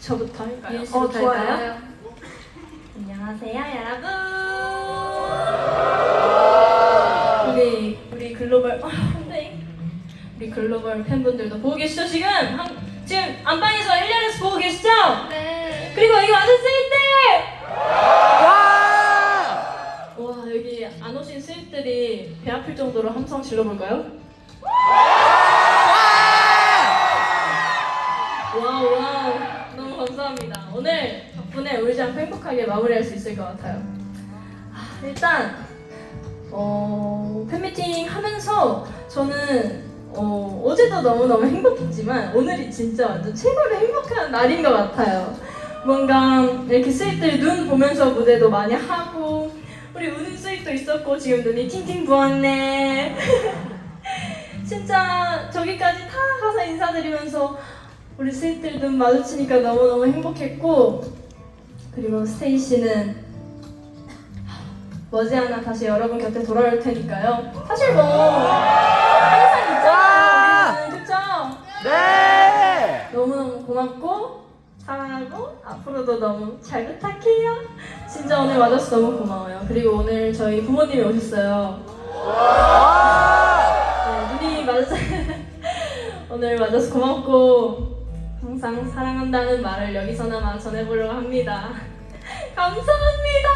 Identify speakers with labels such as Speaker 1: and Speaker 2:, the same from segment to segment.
Speaker 1: 저부터 할까요?
Speaker 2: 예, 씨부터 할까요?
Speaker 1: 안녕하세요, 여러분. 우리 우리 글로벌 어, 네. 우리 글로벌 팬분들도 보고 계시죠 지금? 한, 지금 안방에서 1년에서 보고 계시죠?
Speaker 2: 네.
Speaker 1: 그리고 여기 와준 스윗들!
Speaker 3: 와!
Speaker 1: 와 여기 안 오신 스윗들이 배 아플 정도로 함성 질러볼까요? 않고 행복하게 마무리할 수 있을 것 같아요. 아, 일단 어, 팬미팅 하면서 저는 어, 어제도 너무너무 행복했지만 오늘이 진짜 완전 최고로 행복한 날인 것 같아요. 뭔가 이렇게 스윗들 눈 보면서 무대도 많이 하고 우리 우는 스윗도 있었고 지금 눈이 팅팅 부었네. 진짜 저기까지 다 가서 인사드리면서 우리 스윗들 눈 마주치니까 너무너무 행복했고 그리고 스테이씨는 머지않아 다시 여러분 곁에 돌아올 테니까요. 사실 뭐 항상 있잖아요 우리는 그쵸?
Speaker 3: 네!
Speaker 1: 너무너무 고맙고 사랑하고 앞으로도 너무 잘 부탁해요. 진짜 오늘 와줘서 너무 고마워요. 그리고 오늘 저희 부모님이 오셨어요. 네, 눈이 맞아서 오늘 맞아서 고맙고 항상 사랑한다는 말을 여기서나마 전해보려고 합니다. 감사합니다.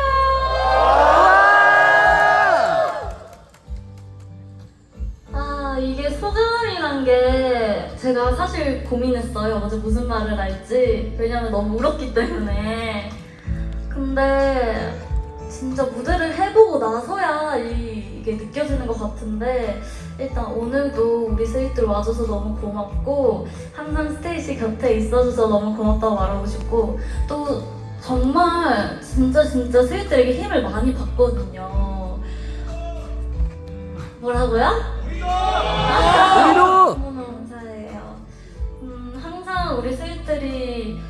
Speaker 2: 아 이게 소감이란 게 제가 사실 고민했어요 어제 무슨 말을 할지 왜냐면 너무 울었기 때문에 근데 진짜 무대를 해보고 나서야 이, 이게 느껴지는 것 같은데 일단 오늘도 우리 스윗들 와줘서 너무 고맙고 항상 스테이시 곁에 있어줘서 너무 고맙다고 말하고 싶고 또 정말 진짜 진짜 스윗들에게 힘을 많이 받거든요 뭐라고요? 너무너무 감사해요. 음, 항상 우리 스윗들이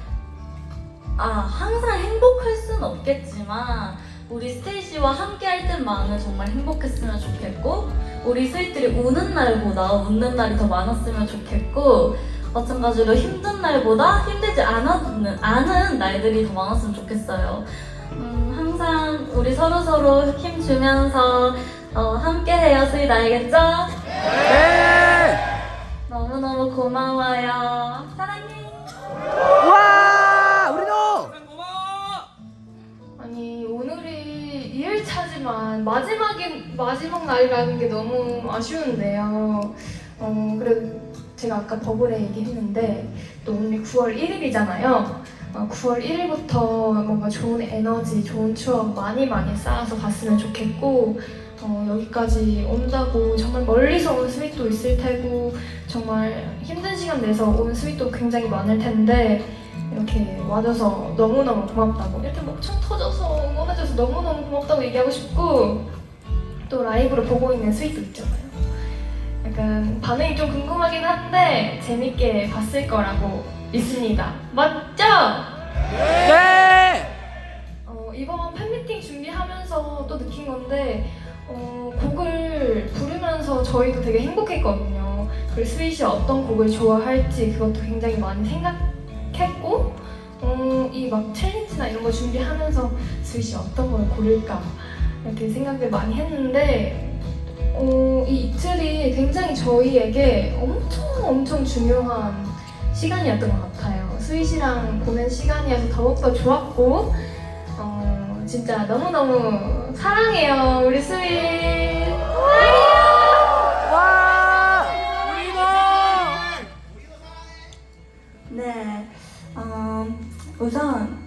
Speaker 2: 아 항상 행복할 순 없겠지만 우리 스테이시와 함께 할 때만은 정말 행복했으면 좋겠고 우리 스윗들이 우는 날보다 웃는 날이 더 많았으면 좋겠고 마찬가지로 힘든 날보다 힘들지 않았는 않은 날들이 더 많았으면 좋겠어요. 음, 항상 우리 서로 서로 힘 주면서 어, 함께 해요, 스윗 알겠죠?
Speaker 3: 네!
Speaker 2: 너무너무 고마워요. 사랑해.
Speaker 3: 와! 우리도!
Speaker 4: 아니 오늘이 2일차지만 마지막인 마지막 날이라는 게 너무 아쉬운데요. 어 그래도 제가 아까 버블에 얘기했는데 또 오늘 9월 1일이잖아요. 어, 9월 1일부터 뭔가 좋은 에너지, 좋은 추억 많이 많이 쌓아서 갔으면 좋겠고 어, 여기까지 온다고 정말 멀리서 온 스윗도 있을 테고 정말 힘든 시간 내서 온 스윗도 굉장히 많을 텐데 이렇게 와줘서 너무너무 고맙다고 이렇게 목청 터져서 응원해줘서 너무너무 고맙다고 얘기하고 싶고 또 라이브로 보고 있는 스윗도 있잖아요 약간 반응이 좀 궁금하긴 한데 재밌게 봤을 거라고 믿습니다 맞죠?
Speaker 3: 네!
Speaker 4: 어, 이번 팬미팅 준비하면서 또 느낀 건데 어, 곡을 부르면서 저희도 되게 행복했거든요. 그리고 스윗이 어떤 곡을 좋아할지 그것도 굉장히 많이 생각 했고 어, 이막 챌린지나 이런 거 준비하면서 스윗이 어떤 걸 고를까 이렇게 생각을 많이 했는데 어, 이 이틀이 굉장히 저희에게 엄청 엄청 중요한 시간이었던 것 같아요. 스윗이랑 보낸 시간이어서 더욱더 좋았고 어, 진짜 너무너무 사랑해요 우리 스윗
Speaker 5: 네, 어, 우선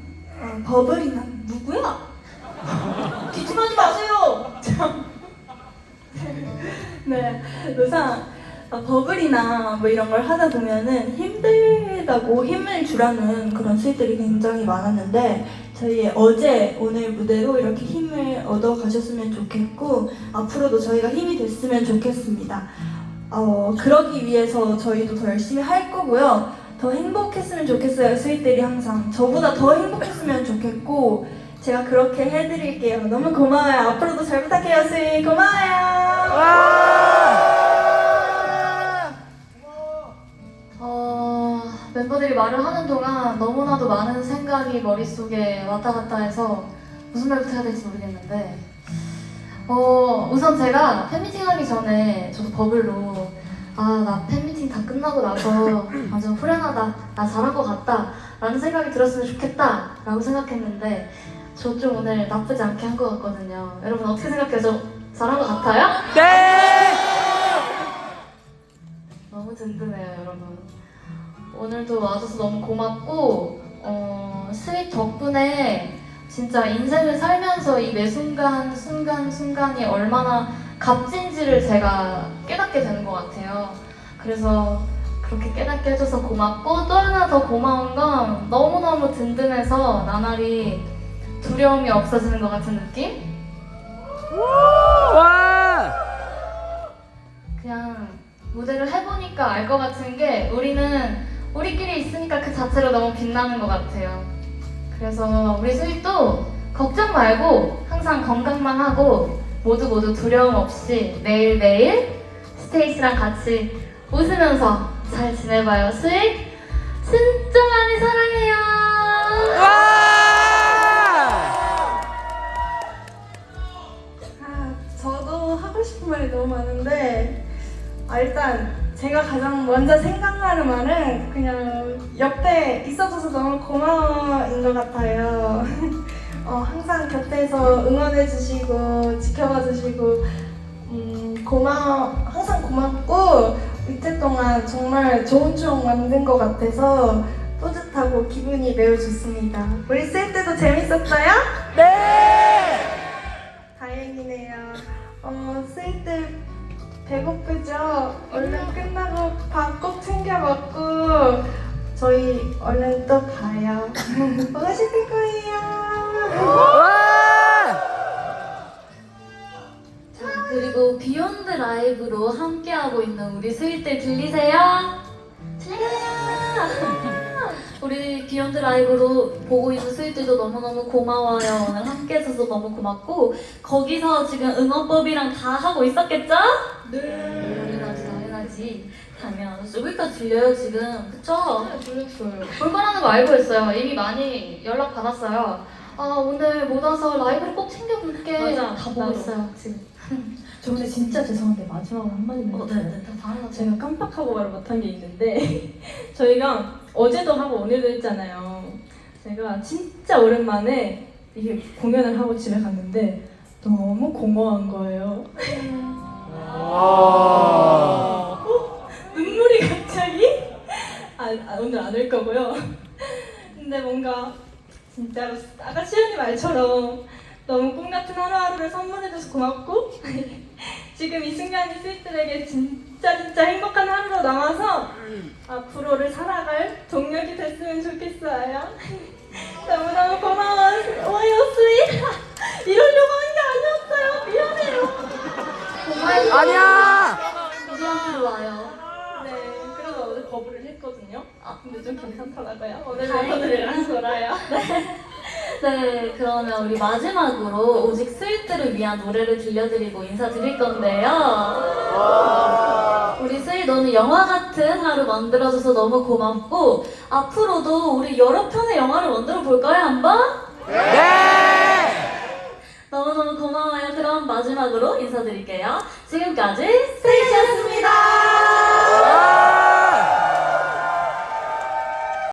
Speaker 5: 어, 버블이나 누구야? 기침하지 마세요. 참. 네, 우선 어, 버블이나 뭐 이런 걸 하다 보면은 힘들다고 힘을 주라는 그런 수익들이 굉장히 많았는데 저희 어제 오늘 무대로 이렇게 힘을 얻어 가셨으면 좋겠고 앞으로도 저희가 힘이 됐으면 좋겠습니다. 어, 그러기 위해서 저희도 더 열심히 할 거고요. 더 행복했으면 좋겠어요, 스윗들이 항상. 저보다 더 행복했으면 좋겠고, 제가 그렇게 해드릴게요. 너무 고마워요. 앞으로도 잘 부탁해요, 스윗. 고마워요.
Speaker 3: 와!
Speaker 2: 어, 멤버들이 말을 하는 동안 너무나도 많은 생각이 머릿속에 왔다 갔다 해서 무슨 말부터 해야 될지 모르겠는데 어, 우선 제가 팬미팅 하기 전에 저도 버블로 아, 나 팬미팅 다 끝나고 나서 완전 후련하다. 나 잘한 것 같다. 라는 생각이 들었으면 좋겠다. 라고 생각했는데 저 좀 오늘 나쁘지 않게 한 것 같거든요. 여러분 어떻게 생각해요? 저 잘한 것 같아요?
Speaker 3: 네!
Speaker 2: 너무 든든해요, 여러분. 오늘도 와줘서 너무 고맙고, 어, 스윗 덕분에 진짜 인생을 살면서 이 매 순간, 순간, 순간이 얼마나 값진지를 제가 깨닫게 되는 것 같아요. 그래서 그렇게 깨닫게 해줘서 고맙고, 또 하나 더 고마운 건 너무너무 든든해서 나날이 두려움이 없어지는 것 같은 느낌?
Speaker 3: 와!
Speaker 2: 그냥 무대를 해보니까 알 것 같은 게 우리는 우리끼리 있으니까 그 자체로 너무 빛나는 것 같아요. 그래서 우리 수입도 걱정 말고 항상 건강만 하고 모두 모두 두려움 없이 매일매일 스테이스랑 같이 웃으면서 잘 지내봐요. 수입 진짜 많이 사랑해요.
Speaker 3: 와!
Speaker 5: 아, 저도 하고 싶은 말이 너무 많은데 아, 일단 제가 가장 먼저 생각나는 말은 그냥 옆에 있어줘서 너무 고마워인 것 같아요. 어, 항상 곁에서 응원해주시고 지켜봐주시고 음, 고마워 항상 고맙고 이틀 동안 정말 좋은 추억 만든 것 같아서 뿌듯하고 기분이 매우 좋습니다. 우리 쓸 때도 재밌었어요?
Speaker 3: 네!
Speaker 5: 다행이네요. 어, 스위트 배고프죠? 얼른 끝나고 밥 꼭 챙겨 먹고 저희 얼른 또 봐요. 맛있을 거예요.
Speaker 2: 라이브로 함께하고 있는 우리 스윗들 들리세요? 들려요! 우리 비욘드 라이브로 보고 있는 스윗들도 너무너무 고마워요. 오늘 함께 해줘서 너무 고맙고 거기서 지금 응원법이랑 다 하고 있었겠죠? 네. 당연하지, 당연하지. 당연하지. 여기까지 들려요, 지금. 그쵸?
Speaker 4: 들렸어요.
Speaker 2: 볼만하는 거 알고 있어요. 이미 많이 연락 받았어요. 아, 오늘 못 와서 라이브를 꼭 챙겨볼게.
Speaker 1: 맞아,
Speaker 2: 다 보고
Speaker 1: 나도.
Speaker 2: 있어요, 지금.
Speaker 1: 저 근데 진짜 죄송한데 마지막으로 한마디만
Speaker 2: 어,
Speaker 1: 해주세요.
Speaker 2: 네네. 다 당연하죠.
Speaker 1: 제가 깜빡하고 말을 못한 게 있는데 저희가 어제도 하고 오늘도 했잖아요. 제가 진짜 오랜만에 이게 공연을 하고 집에 갔는데 너무 공허한 거예요. 어? 눈물이 갑자기 아, 아, 오늘 안 올 거고요. 근데 뭔가 진짜로 아까 시연이 말처럼 너무 꿈 같은 하루하루를 선물해줘서 고맙고 지금 이 순간이 스윗들에게 진짜 진짜 행복한 하루로 남아서 앞으로를 살아갈 동력이 됐으면 좋겠어요. 너무너무 고마워요 스윗. 이러려고 한 게 아니었어요. 미안해요.
Speaker 3: 아니야!
Speaker 2: 이제한테 와요.
Speaker 1: 네, 그래서 어제 거부를 했거든요. 아, 근데 좀 괜찮더라고요. 오늘
Speaker 2: 다행이네요.
Speaker 1: 멤버들이랑 놀아요.
Speaker 2: 네, 그러면 우리 마지막으로 오직 스윗들을 위한 노래를 들려드리고 인사드릴 건데요. 우리 스윗 오늘 영화 같은 하루 만들어줘서 너무 고맙고 앞으로도 우리 여러 편의 영화를 만들어 볼까요 한번?
Speaker 3: 네!
Speaker 2: 너무너무 고마워요. 그럼 마지막으로 인사드릴게요. 지금까지 스윗이었습니다.